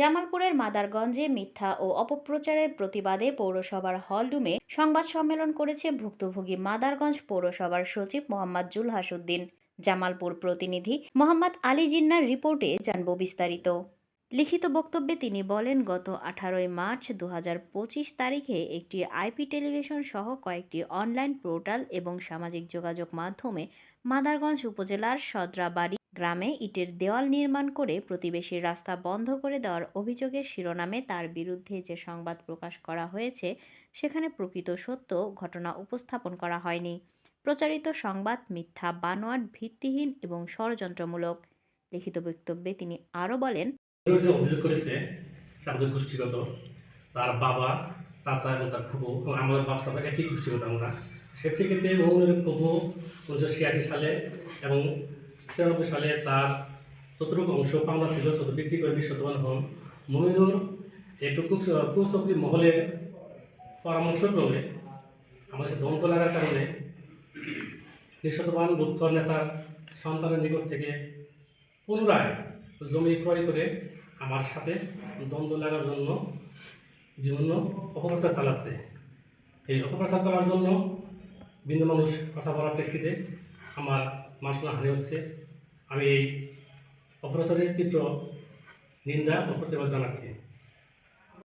জামালপুরের মাদারগঞ্জে মিথ্যা ও অপপ্রচারের প্রতিবাদে পৌরসভার হলরুমে সংবাদ সম্মেলন করেছে ভুক্তভোগী মাদারগঞ্জ পৌরসভার সচিব মোহাম্মদ জুল হাসুদ্দিন জামালপুর প্রতিনিধি মোহাম্মদ আলী জিন্নার রিপোর্টে জানব বিস্তারিত। লিখিত বক্তব্যে তিনি বলেন, গত আঠারোই মার্চ দু হাজার পঁচিশ তারিখে একটি আইপি টেলিভিশন সহ কয়েকটি অনলাইন পোর্টাল এবং সামাজিক যোগাযোগ মাধ্যমে মাদারগঞ্জ উপজেলার সদরাবাড়ি গ্রামে ইটের দেওয়াল নির্মাণ করে প্রতিবেশীর রাস্তা বন্ধ করে দেওয়ার অভিযোগের শিরোনামে তার বিরুদ্ধে যে সংবাদ প্রকাশ করা হয়েছে, সেখানে প্রকৃত সত্য ঘটনা উপস্থাপন করা হয়নি। প্রচারিত সংবাদ মিথ্যা, বানোয়াট, ভিত্তিহীন এবং ষড়যন্ত্রমূলক। লিখিত বক্তব্যে তিনি আরও বলেন অভিযোগ করেছে গোষ্ঠীগত, তার বাবা, চাচা এবং তার ফুপু এবং আমাদের বাপ সবাই একই গোষ্ঠীগত আমরা। মোহাম্মদের প্রভু উনিশশো ছিয়াশি সালে এবং তিরানব্বই সালে তার যতটুকু অংশ পাওনা ছিল তত বিক্রি করে বিশ্বতমান হন। মমিনুর একটু কুচক্রি মহলের পরামর্শক্রমে আমাদের দ্বন্দ্ব লাগার কারণে নিঃশতমান লুৎফর নেতার সন্তানের নিকট থেকে পুনরায় জমি ক্রয় করে আমার সাথে দ্বন্দ্ব লাগার জন্য বিভিন্ন অপপ্রচার চালাচ্ছে। এই অপপ্রচার চালার জন্য ভিন্ন মানুষ কথা বলার প্রেক্ষিতে আমার মাসলা হানি হচ্ছে আমি এই অপ্রচারের তীব্র নিন্দা ও প্রতিবাদ জানাচ্ছি।